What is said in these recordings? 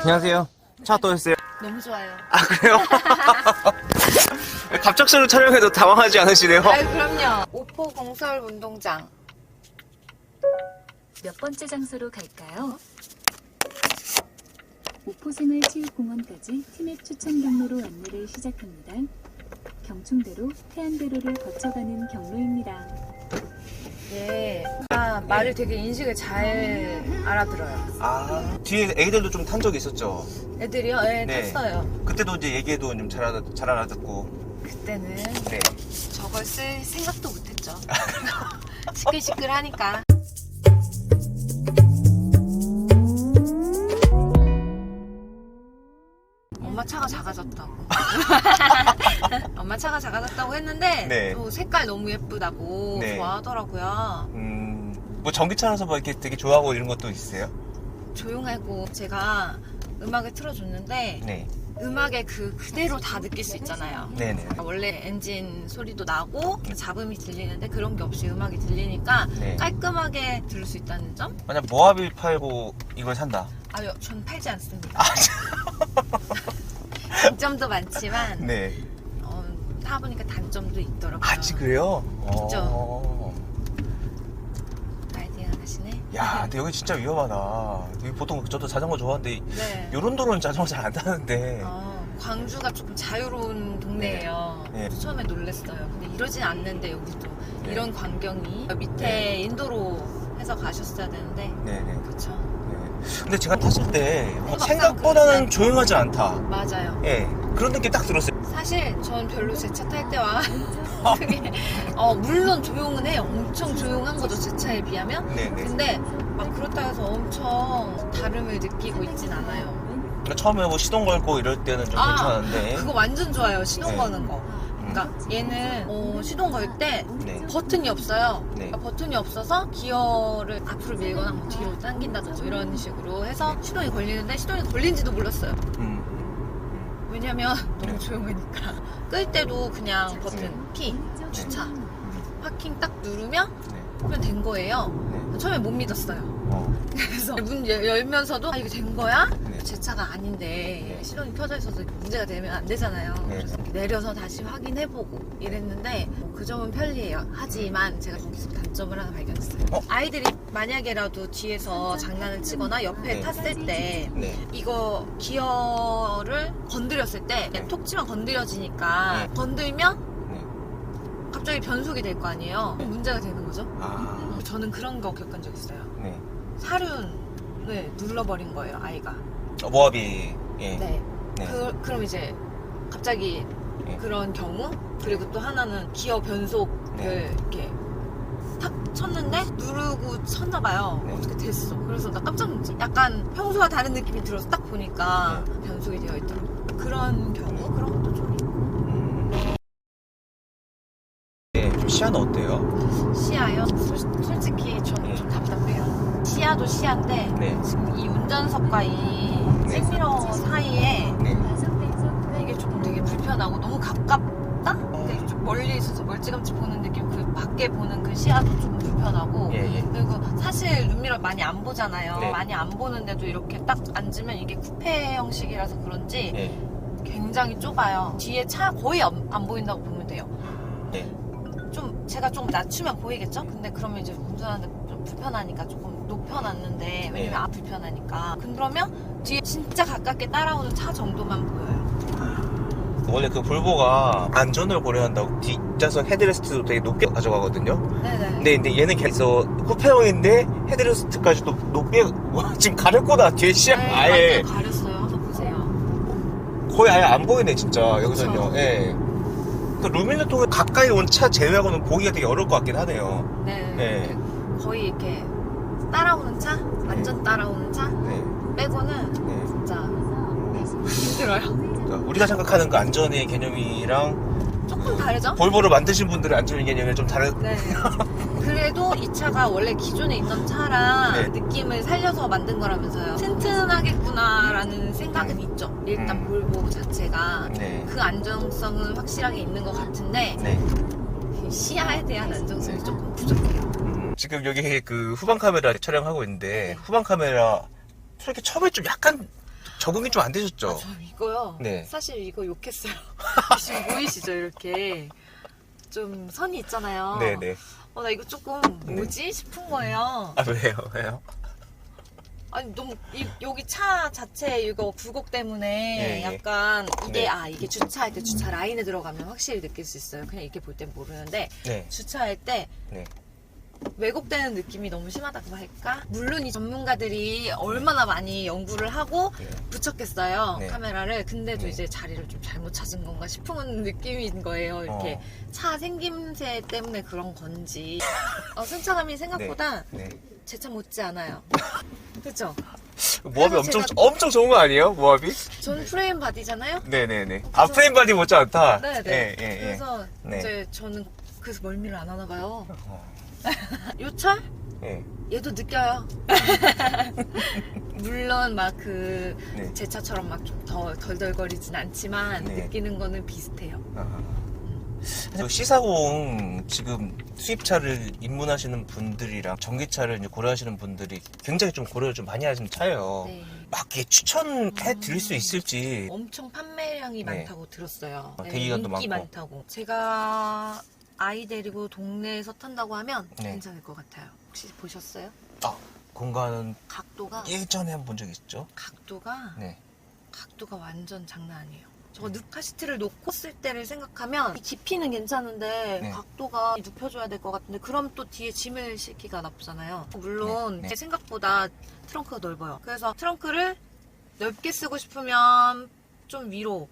안녕하세요. 차 어떠셨어요? 너무 좋아요. 아, 그래요? 갑작스러운 촬영에도 당황하지 않으시네요? 아유, 그럼요. 오포 공설 운동장. 몇 번째 장소로 갈까요? 오포생활체육공원까지 팀앱 추천 경로로 안내를 시작합니다. 경충대로 태안대로를 거쳐가는 경로입니다. 예. 아, 말을 되게 인식을 잘 알아들어요. 아, 뒤에 애기들도 좀 탄 적이 있었죠? 애들이요? 예, 네. 탔어요. 그때도 이제 얘기해도 좀 잘, 알아, 잘 알아듣고. 그때는 네. 저걸 쓸 생각도 못했죠. 시끌시끌하니까. 엄마 차가 작아졌다고. 차가 작아졌다고 했는데 네. 또 색깔 너무 예쁘다고 네. 좋아하더라고요. 음, 뭐 전기차라서 뭐 이렇게 되게 좋아하고 이런 것도 있어요? 조용하고 제가 음악을 틀어줬는데 네. 음악의 그 그대로 다 느낄 수 있잖아요. 네네. 원래 엔진 소리도 나고 잡음이 들리는데 그런 게 없이 음악이 들리니까 네. 깔끔하게 들을 수 있다는 점? 만약 모하빌 팔고 이걸 산다. 아유, 전 팔지 않습니다. 아, 장점도 많지만 네. 어, 타보니까 단점도 있더라고요. 아, 지 그래요? 있죠. 어. 라이딩 하시네. 야, 근데 여기 진짜 위험하다. 여기 보통 저도 자전거 좋아하는데 네. 요런 도로는 자전거 잘 안 타는데. 어, 광주가 조금 자유로운 동네예요. 네. 그래서 처음에 놀랬어요. 근데 이러진 않는데 여기도 네. 이런 광경이 밑에 네. 인도로 해서 가셨어야 되는데 네네. 그렇죠. 네. 근데 제가 탔을 때 어, 생각보다 생각보다는 그렇지 조용하지 않다. 맞아요. 예. 그런 느낌 딱 들었어요. 사실 전 별로 제 차 탈 때와 그게 어, 물론 조용은 해요. 엄청 조용한 거죠 제 차에 비하면. 네네. 근데 막 그렇다 해서 엄청 다름을 느끼고 있진 않아요. 그러니까 처음에 뭐 시동 걸고 이럴 때는 좀 아, 괜찮은데. 그거 완전 좋아요. 시동 네. 거는 거. 그러니까 얘는 어, 시동 걸 때 네. 버튼이 없어요. 네. 그러니까 버튼이 없어서 기어를 앞으로 밀거나 뭐 뒤로 당긴다든지 이런 식으로 해서 시동이 걸리는데 시동이 걸린지도 몰랐어요. 음. 왜냐면 너무 네. 조용하니까. 끌 때도 그냥 버튼 네. P 주차 파킹 딱 누르면 네. 그러면 된 거예요. 네. 처음에 못 믿었어요. 어. 그래서 문 열- 열면서도 아 이게 된 거야? 네. 제 차가 아닌데 네. 시동이 켜져 있어서 문제가 되면 안 되잖아요. 네. 그래서 내려서 다시 확인해보고 이랬는데 뭐 그 점은 편리해요. 하지만 제가 거기서 단점을 하나 발견했어요. 어? 아이들이 만약에라도 뒤에서 장난을 치거나 옆에 네. 탔을 때 네. 이거 기어를 건드렸을 때 네. 톡 치면 건드려지니까 네. 건들면 네. 갑자기 변속이 될 거 아니에요. 문제가 되는 거죠. 아. 저는 그런 거 겪은 적 있어요. 네. 사륜을 눌러버린 거예요, 아이가. 어, 모하비. 예. 네. 네. 그, 그럼 이제 갑자기 네. 그런 경우 그리고 또 하나는 기어 변속을 네. 이렇게 탁 쳤는데 누르고 쳤나 봐요. 네. 어떻게 됐어. 그래서 나 깜짝 놀랐지. 약간 평소와 다른 느낌이 들어서 딱 보니까 네. 변속이 되어 있더라고요. 그런 경우 그런 것도 좀 있고. 음. 네, 좀 시야는 어때요? 시야요? 솔- 솔직히 저는 네. 좀 답답해요. 시야도 시야인데 네. 지금 이 운전석과 이 네. 백미러 사이에 네. 이게 조금 되게 불편하고 너무 가깝다? 되게 좀 멀리 있어서 멀찌감치 보는 느낌 그 밖에 보는 그 시야도 좀 불편하고 예, 예. 그리고 사실 룸미러 많이 안 보잖아요 네. 많이 안 보는데도 이렇게 딱 앉으면 이게 쿠페 형식이라서 그런지 예. 굉장히 좁아요 뒤에 차 거의 안, 안 보인다고 보면 돼요 네. 좀 제가 좀 낮추면 보이겠죠? 근데 그러면 이제 운전하는데 좀 불편하니까 조금 높여놨는데 왜냐면 네. 앞 불편하니까 그러면 뒤에 진짜 가깝게 따라오는 차 정도만 보여요 원래 그 볼보가 안전을 고려한다고 뒷좌석 헤드레스트도 되게 높게 가져가거든요. 네네 근데, 근데 얘는 계속 쿠페형인데 헤드레스트까지도 높게 와, 지금 가렸구나 뒤에 시야 네, 아예 완전 가렸어요. 한번 보세요. 거의 아예 안 보이네 진짜 여기서는요. 그쵸. 예. 그 루미노통을 가까이 온 차 제외하고는 보기가 되게 어려울 것 같긴 하네요. 네. 네. 거의 이렇게 따라오는 차, 완전 따라오는 차 네. 빼고는 네. 진짜 힘들어요. 그러니까 우리가 생각하는 그 안전의 개념이랑 조금 다르죠? 볼보를 만드신 분들의 안전의 개념이 좀 다른. 네. 그래도 이 차가 원래 기존에 있던 차랑 네. 느낌을 살려서 만든 거라면서요. 튼튼하겠구나라는 생각은 있죠. 일단 음. 볼보 자체가 네. 그 안정성은 확실하게 있는 것 같은데 네. 시야에 대한 안정성이 조금 부족해요. 음, 지금 여기 그 후방 카메라 촬영하고 있는데 후방 카메라 솔직히 처음에 좀 약간 적응이 좀 안 되셨죠? 아, 저 이거요. 네. 사실 이거 욕했어요. 지금 보이시죠? 이렇게 좀 선이 있잖아요. 네네. 어, 나 이거 조금 네. 뭐지 싶은 거예요. 아 왜요? 왜요? 아니 너무 이, 여기 차 자체 이거 굴곡 때문에 예, 예. 약간 이게 네. 아 이게 주차할 때 주차 라인에 들어가면 확실히 느낄 수 있어요. 그냥 이렇게 볼 땐 모르는데 네. 주차할 때 네. 왜곡되는 느낌이 너무 심하다고 할까? 물론 이 전문가들이 얼마나 많이 연구를 하고 네. 붙였겠어요 네. 카메라를 근데도 네. 이제 자리를 좀 잘못 찾은 건가 싶은 느낌인 거예요 이렇게 어. 차 생김새 때문에 그런 건지 어, 승차감이 생각보다 네. 제차 못지 않아요 그쵸? 그래서 엄청 제가- 엄청 좋은 거 아니에요? 모압이? 저는 프레임 바디잖아요 네네네. 아 프레임 바디 못지 않다. 네네 예, 예, 예. 그래서 네. 이제 저는 그래서 멀미를 안 하나 봐요 어, 요 차? 예. 얘도 느껴요. 물론 막그제 네. 차처럼 막좀더 덜덜거리진 않지만 네. 느끼는 거는 비슷해요. 아. 그래서 C40 지금 수입차를 입문하시는 분들이랑 전기차를 이제 고려하시는 분들이 굉장히 좀 고려를 좀 많이 하시는 차예요. 네. 막 이렇게 추천해 드릴 수 있을지. 엄청 판매량이 네. 많다고 들었어요. 어, 네, 대기간도 인기 많고. 많다고. 제가 아이 데리고 동네에서 탄다고 하면 네. 괜찮을 것 같아요. 혹시 보셨어요? 아, 공간은 각도가 예전에 한번적 있죠? 각도가 네. 각도가 완전 장난 아니에요. 저거 눕카시트를 놓고 쓸 때를 생각하면 이 깊이는 괜찮은데 네. 각도가 눕혀줘야 될 것 같은데 그럼 또 뒤에 짐을 싣기가 나쁘잖아요. 물론 네, 네. 생각보다 트렁크가 넓어요. 그래서 트렁크를 넓게 쓰고 싶으면 좀 위로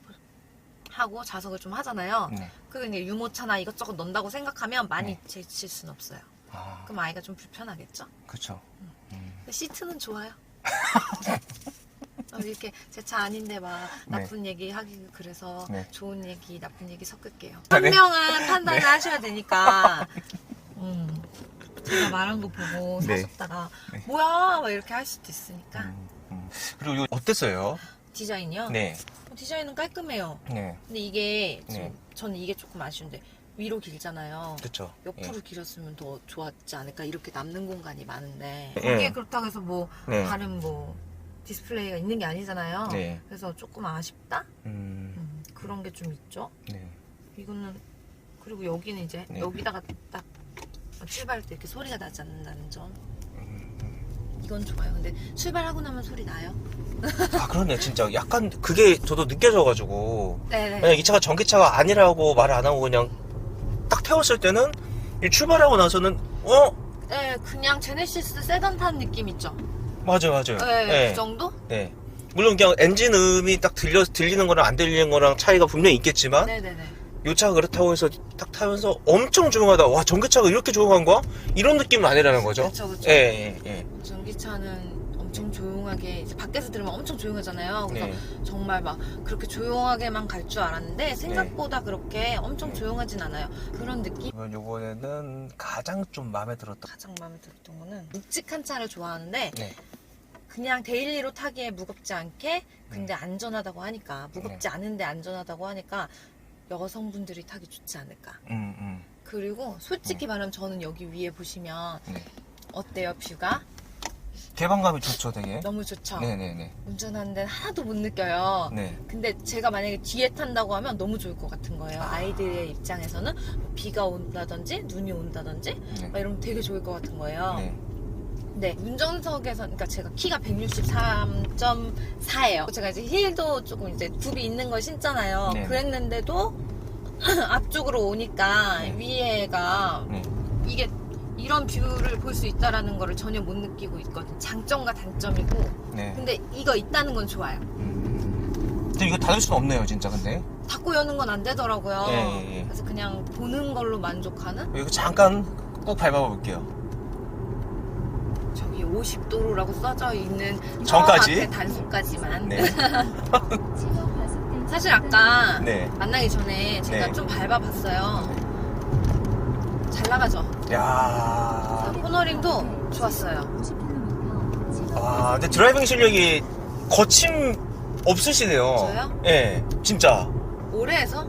하고 자석을 좀 하잖아요. 네. 그게 이제 유모차나 이것저것 넣는다고 생각하면 많이 네. 제칠 수는 없어요. 아, 그럼 아이가 좀 불편하겠죠? 그쵸. 음. 근데 시트는 좋아요. 어, 이렇게 제 차 아닌데 막 네. 나쁜 얘기 하기 그래서 네. 좋은 얘기 나쁜 얘기 섞을게요. 아, 한 네. 명은 판단을 하셔야 되니까 음, 제가 말한 거 보고 네. 사셨다가 네. 뭐야 막 이렇게 할 수도 있으니까 음, 음. 그리고 이거 어땠어요? 디자인이요. 네. 어, 디자인은 깔끔해요. 네. 근데 이게 좀, 네. 저는 이게 조금 아쉬운데 위로 길잖아요. 그쵸. 옆으로 길었으면 더 좋았지 않을까 이렇게 남는 공간이 많은데 네. 거기에 그렇다고 해서 뭐 네. 다른 뭐 디스플레이가 있는 게 아니잖아요. 네. 그래서 조금 아쉽다? 음, 음, 그런 게 좀 있죠. 네. 이거는 그리고 여기는 이제 네. 여기다가 딱 출발할 때 이렇게 소리가 나지 않는다는 점. 음, 이건 좋아요. 근데 출발하고 나면 소리 나요? 아, 그러네. 진짜 약간 그게 저도 느껴져가지고. 네네. 만약 이 차가 전기차가 아니라고 말을 안 하고 그냥 딱 태웠을 때는 이 출발하고 나서는 어? 네, 그냥 제네시스 세단 탄 느낌 있죠? 맞아요, 맞아요. 네, 네. 그 정도? 네. 물론 그냥 엔진 음이 딱 들려, 들리는 거랑 안 들리는 거랑 차이가 분명히 있겠지만 네네네. 이 차가 그렇다고 해서 딱 타면서 엄청 조용하다. 와, 전기차가 이렇게 조용한 거야? 이런 느낌은 아니라는 거죠. 그쵸, 그쵸. 예, 예, 예. 전기차는 엄청 조용하게 이제 밖에서 들으면 엄청 조용하잖아요. 그래서 네. 정말 막 그렇게 조용하게만 갈 줄 알았는데 생각보다 그렇게 엄청 네. 조용하진 않아요. 그런 느낌? 그러면 요번에는 가장 좀 마음에 들었던. 가장 마음에 들었던 거는 묵직한 차를 좋아하는데 네. 그냥 데일리로 타기에 무겁지 않게 근데 음. 안전하다고 하니까 무겁지 네. 않은데 안전하다고 하니까 여성분들이 타기 좋지 않을까. 음, 음. 그리고 솔직히 말하면 저는 여기 위에 보시면 네. 어때요 뷰가? 개방감이 좋죠, 되게. 너무 좋죠. 네네네. 운전하는데 하나도 못 느껴요. 네. 근데 제가 만약에 뒤에 탄다고 하면 너무 좋을 것 같은 거예요. 아이들의 입장에서는 뭐 비가 온다든지 눈이 온다든지 네. 막 이러면 되게 좋을 것 같은 거예요. 네. 근데 운전석에서 그러니까 제가 키가 163.4예요. 제가 이제 힐도 조금 이제 굽이 있는 걸 신잖아요. 네. 그랬는데도 앞쪽으로 오니까 네. 위에가 네. 이게 이런 뷰를 볼 수 있다라는 거를 전혀 못 느끼고 있거든. 장점과 단점이고. 네. 근데 이거 있다는 건 좋아요. 음. 근데 이거 닫을 수는 없네요, 진짜, 근데. 닫고 여는 건 안 되더라고요. 예, 예, 예. 그래서 그냥 보는 걸로 만족하는 이거 잠깐 꼭 밟아볼게요. 저기 50도로라고 써져 있는 전까지? 단속까지만. 네. 사실 아까 네. 만나기 전에 제가 네. 좀 밟아봤어요. 잘 나가죠. 야 코너링도 좋았어요. 아, 근데 드라이빙 실력이 거침 없으시네요. 저요? 예, 진짜. 오래 해서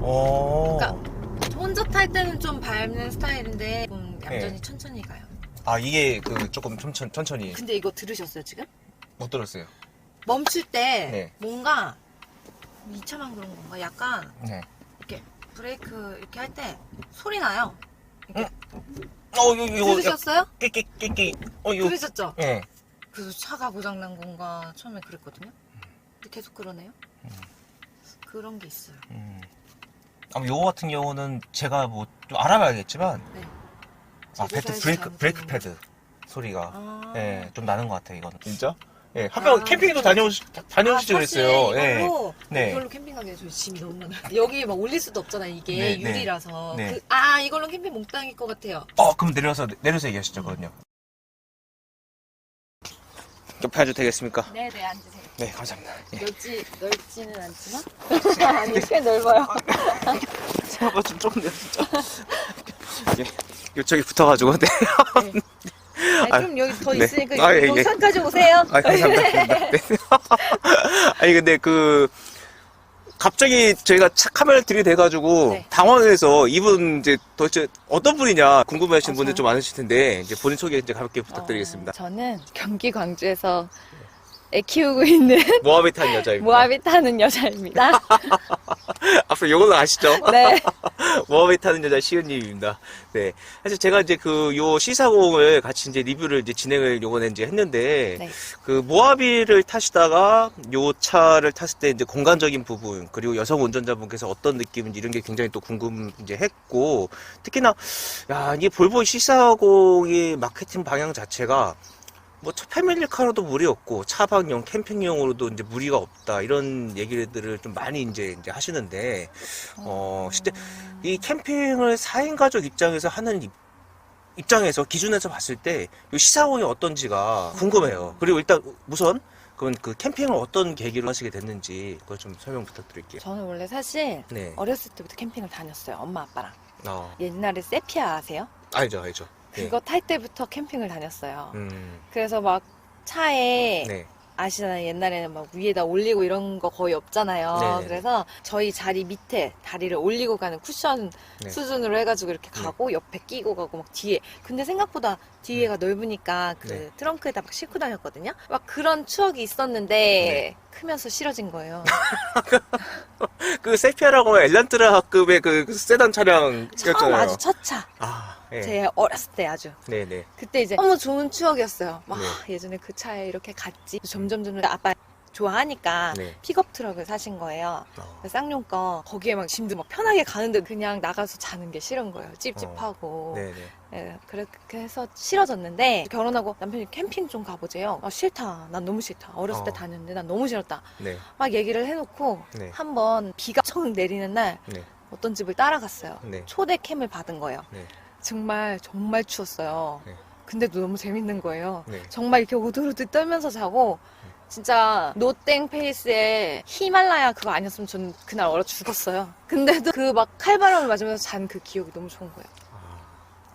어. 그러니까 혼자 탈 때는 좀 밟는 스타일인데 좀 얌전히 네. 천천히 가요. 아, 이게 그 조금 천천, 천천히 근데 이거 들으셨어요 지금? 못 들었어요. 멈출 때 네. 뭔가 2차만 그런 건가? 약간 네. 이렇게 브레이크 이렇게 할 때 소리 나요. 어, 이거, 이거, 들으셨어요? 끼끼끼끼. 어, 이거. 들으셨죠? 예. 그래서 차가 고장난 건가 처음에 그랬거든요. 근데 계속 그러네요. 그런 게 있어요. 음. 아마 요거 같은 경우는 제가 뭐좀 알아봐야겠지만, 네. 아, 사실 브레이크, 브레이크 패드 소리가. 아. 예, 좀 나는 것 같아요, 이거는. 진짜? 예, 한번 아, 캠핑도 다녀오시, 다녀오시죠 아, 그랬어요. 예. 이걸로, 네. 이걸로 캠핑 가기에 저희 짐이 너무 많아요. 여기 막 올릴 수도 없잖아, 이게. 네, 네. 유리라서. 네. 그, 아, 이걸로 캠핑 못 다닐 것 같아요. 어, 그럼 내려서, 내려서 얘기하시죠, 그거는요. 옆에 앉아도 되겠습니까? 네네, 앉으세요. 네, 감사합니다. 예. 넓지, 넓지는 않지만? 아니, 꽤 넓어요. 생각보다 좀 좁네요, 진짜. 예. 이쪽에 붙어가지고, 네. 아니, 그럼 여기 더 네. 있으니까 아, 예, 예. 동산까지 오세요. 아, 감사합니다. 네. 아니, 근데 그, 갑자기 저희가 차 카메라를 들이대가지고 네. 당황해서 이분 이제 도대체 어떤 분이냐 궁금해하시는 아, 분들? 좀 많으실 텐데 이제 본인 소개 이제 가볍게 부탁드리겠습니다. 어, 저는 경기 광주에서 애 키우고 있는 모하비탄 여자입니다. 모하비 타는 여자입니다. 앞으로 이걸로 아시죠? 네. 모하비 타는 여자 시은님입니다. 네. 사실 제가 이제 그 요 시사공을 같이 이제 리뷰를 이제 진행을 요번에 이제 했는데 네. 그 모하비를 타시다가 요 차를 탔을 때 이제 공간적인 부분 그리고 여성 운전자분께서 어떤 느낌인지 이런 게 굉장히 또 궁금 이제 했고 특히나 야 이 볼보 C40의 마케팅 방향 자체가 뭐 패밀리카로도 무리 없고 차박용 캠핑용으로도 이제 무리가 없다 이런 얘기들을 좀 많이 이제 이제 하시는데 어 실제 이 캠핑을 4인 가족 입장에서 하는 입, 입장에서 기준에서 봤을 때 이 시사공이 어떤지가 궁금해요. 그리고 일단 우선 그건 그 캠핑을 어떤 계기로 하시게 됐는지 그걸 좀 설명 부탁드릴게요. 저는 원래 사실 네. 어렸을 때부터 캠핑을 다녔어요. 엄마 아빠랑. 어, 옛날에 세피아 아세요? 알죠, 알죠. 네. 그거 탈 때부터 캠핑을 다녔어요. 음, 그래서 막 차에 네. 아시잖아요. 옛날에는 막 위에다 올리고 이런 거 거의 없잖아요. 네네네. 그래서 저희 자리 밑에 다리를 올리고 가는 쿠션 네. 수준으로 해가지고 이렇게 가고 옆에 끼고 가고 막 뒤에. 근데 생각보다 뒤에가 넓으니까 그 네. 트렁크에다 막 싣고 다녔거든요. 막 그런 추억이 있었는데 네. 크면서 싫어진 거예요. 그 세피아라고 엘란트라급의 그 세단 차량 처음. 아주 첫 차. 아, 네. 제 어렸을 때 아주. 네네. 그때 이제 너무 좋은 추억이었어요. 막 네. 예전에 그 차에 이렇게 갔지. 점점 점점 아빠 좋아하니까 네. 픽업 트럭을 사신 거예요. 어, 그 쌍용 거 거기에 막 짐도 막 편하게 가는데 그냥 나가서 자는 게 싫은 거예요. 찝찝하고. 네네. 예, 그렇게 해서 싫어졌는데 결혼하고 남편이 캠핑 좀 가보재요. 아, 싫다. 난 너무 싫다. 어렸을 때 어. 다녔는데 난 너무 싫었다. 네. 막 얘기를 해놓고 네. 한번 비가 청 내리는 날 네. 어떤 집을 따라갔어요. 네. 초대 캠을 받은 거예요. 네. 정말 정말 추웠어요. 네. 근데도 너무 재밌는 거예요. 네. 정말 이렇게 오들오들 떨면서 자고 진짜 노땡 페이스의 히말라야 그거 아니었으면 저는 그날 얼어 죽었어요. 근데도 그 막 칼바람을 맞으면서 잔 그 기억이 너무 좋은 거예요. 아,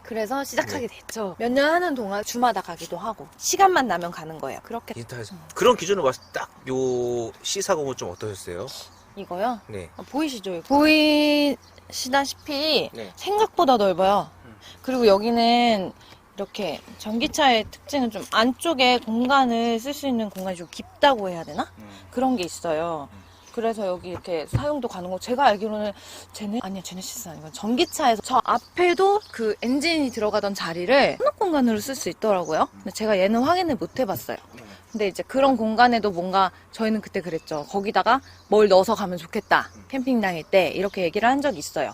그래서 시작하게 네. 됐죠. 몇 년 하는 동안 주마다 가기도 하고 시간만 나면 가는 거예요. 그렇게 인터넷 그런 기준으로 봤을 때 딱 요 시사공은 좀 어떠셨어요? 이거요. 네. 아, 보이시죠? 보이시다시피 네. 생각보다 넓어요. 음. 그리고 여기는 이렇게 전기차의 특징은 좀 안쪽에 공간을 쓸 수 있는 공간이 좀 깊다고 해야 되나? 그런 게 있어요. 음. 그래서 여기 이렇게 사용도 가능하고 제가 알기로는 제네 아니야 제네시스 아니고 전기차에서 저 앞에도 그 엔진이 들어가던 자리를 수납 공간으로 쓸 수 있더라고요. 근데 제가 얘는 확인을 못 해봤어요. 근데 이제 그런 공간에도 뭔가 저희는 그때 그랬죠. 거기다가 뭘 넣어서 가면 좋겠다. 캠핑 다닐 때 이렇게 얘기를 한 적이 있어요.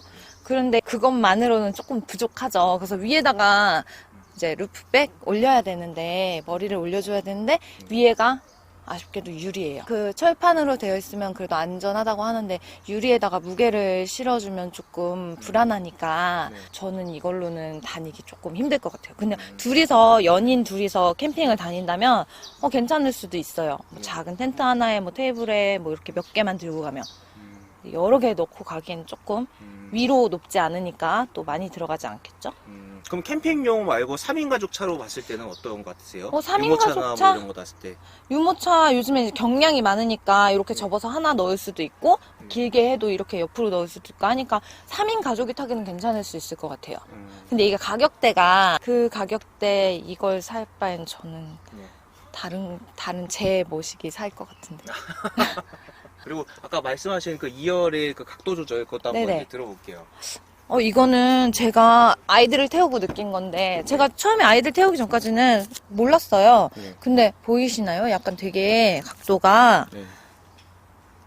그런데 그것만으로는 조금 부족하죠. 그래서 위에다가 이제 루프백 올려야 되는데 머리를 올려줘야 되는데 위에가 아쉽게도 유리예요. 그 철판으로 되어 있으면 그래도 안전하다고 하는데 유리에다가 무게를 실어주면 조금 불안하니까 네. 저는 이걸로는 다니기 조금 힘들 것 같아요. 근데 둘이서 연인 둘이서 캠핑을 다닌다면 어, 괜찮을 수도 있어요. 뭐 작은 텐트 하나에 뭐 테이블에 뭐 이렇게 몇 개만 들고 가면 여러 개 넣고 가기엔 조금 위로 높지 않으니까 또 많이 들어가지 않겠죠? 음, 그럼 캠핑용 말고 3인 가족 차로 봤을 때는 어떤 것 같으세요? 어, 삼인 유모차나 가족 차? 뭐 이런 거 봤을 때. 유모차 요즘에 이제 경량이 많으니까 이렇게 접어서 하나 넣을 수도 있고 음. 길게 해도 이렇게 옆으로 넣을 수도 있고 하니까 3인 가족이 타기는 괜찮을 수 있을 것 같아요. 음, 근데 이게 가격대가 그 가격대 이걸 살 바엔 저는 네. 다른 다른 제 모시기 살 것 같은데. 그리고 아까 말씀하신 그 2열의 그 각도 조절 그것도 한번 네네. 이제 들어볼게요. 어, 이거는 제가 아이들을 태우고 느낀 건데, 제가 처음에 아이들 태우기 전까지는 몰랐어요. 네. 근데 보이시나요? 약간 되게 각도가 네.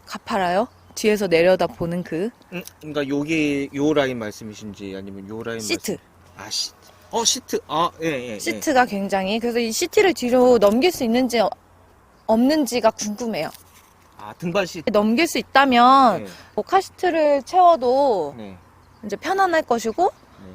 가파라요? 뒤에서 내려다 보는 그 음, 그러니까 요게 요 라인 말씀이신지 아니면 요 라인 시트. 말씀... 아 시. 어 시트. 아 예 예. 예. 시트가 굉장히, 그래서 이 시트를 뒤로 넘길 수 있는지 어- 없는지가 궁금해요. 아 등반 시트. 넘길 수 있다면, 네. 뭐 카시트를 채워도 네. 이제 편안할 것이고, 네.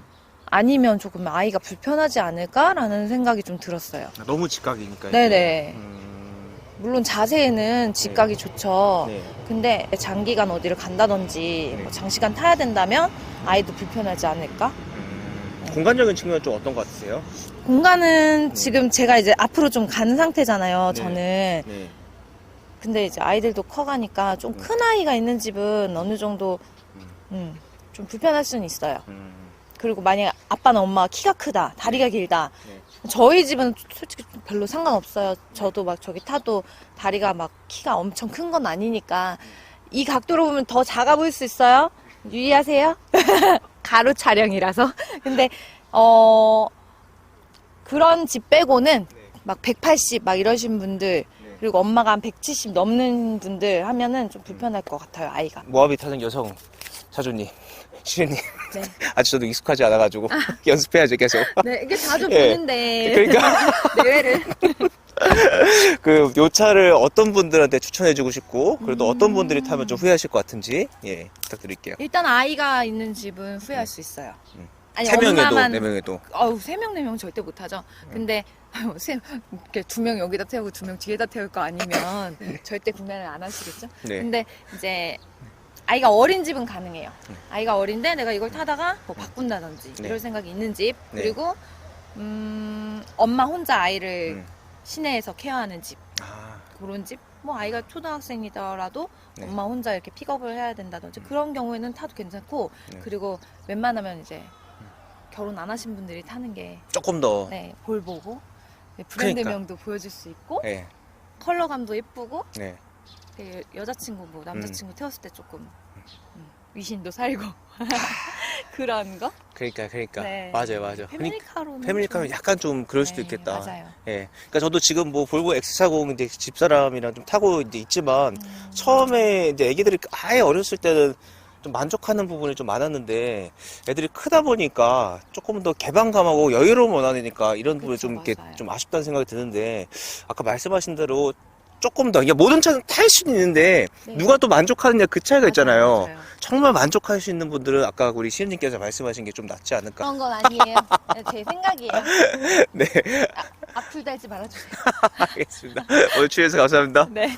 아니면 조금 아이가 불편하지 않을까라는 생각이 좀 들었어요. 아, 너무 직각이니까. 네네. 음, 물론 자세에는 직각이 좋죠. 네. 근데 장기간 어디를 간다든지 네. 뭐 장시간 타야 된다면 아이도 불편하지 않을까? 음, 공간적인 측면은 좀 어떤 것 같으세요? 공간은 지금 제가 이제 앞으로 좀 간 상태잖아요. 네. 저는. 네. 근데 이제 아이들도 커가니까 좀 큰 아이가 있는 집은 어느 정도 음. 음, 좀 불편할 수는 있어요. 음, 그리고 만약 아빠나 엄마가 키가 크다, 다리가 길다. 네. 저희 집은 솔직히 별로 상관없어요. 저도 막 저기 타도 다리가 막 키가 엄청 큰 건 아니니까 이 각도로 보면 더 작아 보일 수 있어요. 유의하세요. 가로 촬영이라서. 근데 어 그런 집 빼고는 네. 막180 막 이러신 분들 네. 그리고 엄마가 한 170 넘는 분들 하면은 좀 불편할 것 같아요 아이가. 모하비 타는 여성 사주님, 시은님. 네. 아직 저도 익숙하지 않아가지고 연습해야죠 계속. 네 이게 자주 예. 보는데 그러니까 내외를. 그 요 차를 어떤 분들한테 추천해주고 싶고 그래도 음. 어떤 분들이 타면 좀 후회하실 것 같은지 예 부탁드릴게요. 일단 아이가 있는 집은 후회할 수 있어요. 음. 아니 세 명에도 엄마만 네 명에도. 어우 세명 네 명 절대 못하죠. 음. 근데 두명 여기다 태우고 두 명 뒤에다 태울 거 아니면 절대 구매를 안 하시겠죠. 네. 근데 이제 아이가 어린 집은 가능해요. 음. 아이가 어린데 내가 이걸 타다가 뭐 바꾼다든지 네. 이럴 생각이 있는 집 네. 그리고 음, 엄마 혼자 아이를 음. 시내에서 케어하는 집 아, 그런 집. 뭐 아이가 초등학생이더라도 네. 엄마 혼자 이렇게 픽업을 해야 된다든지 그런 경우에는 타도 괜찮고 네. 그리고 웬만하면 이제 결혼 안 하신 분들이 타는 게 조금 더. 네, 볼 보고 네, 브랜드명도 그러니까. 보여줄 수 있고 네. 컬러감도 예쁘고 네. 되게 여자친구 뭐 남자친구 태웠을 때 조금 음, 위신도 살고 그런 거 그러니까 그러니까 네. 맞아요 맞아요. 패밀리카로는 패밀리카면 좀- 약간 좀 그럴 수도 네, 있겠다. 맞아요 예. 그러니까 저도 지금 뭐 볼보 X40 이제 집사람이랑 좀 타고 이제 있지만 음, 처음에 이제 애기들이 아예 어렸을 때는 좀 만족하는 부분이 좀 많았는데 애들이 크다 보니까 조금 더 개방감하고 여유로움 원하니까 이런 부분이 그쵸, 좀 이렇게 맞아요. 좀 아쉽다는 생각이 드는데 아까 말씀하신 대로 조금 더 이게 모든 차는 탈 수는 있는데 네. 누가 또 만족하느냐 그 차이가 있잖아요. 맞아요. 정말 만족할 수 있는 분들은 아까 우리 시은님께서 말씀하신 게 좀 낫지 않을까. 그런 건 아니에요 네, 제 생각이에요 네, 앞을 달지 말아주세요 알겠습니다. 오늘 출연해서 감사합니다. 네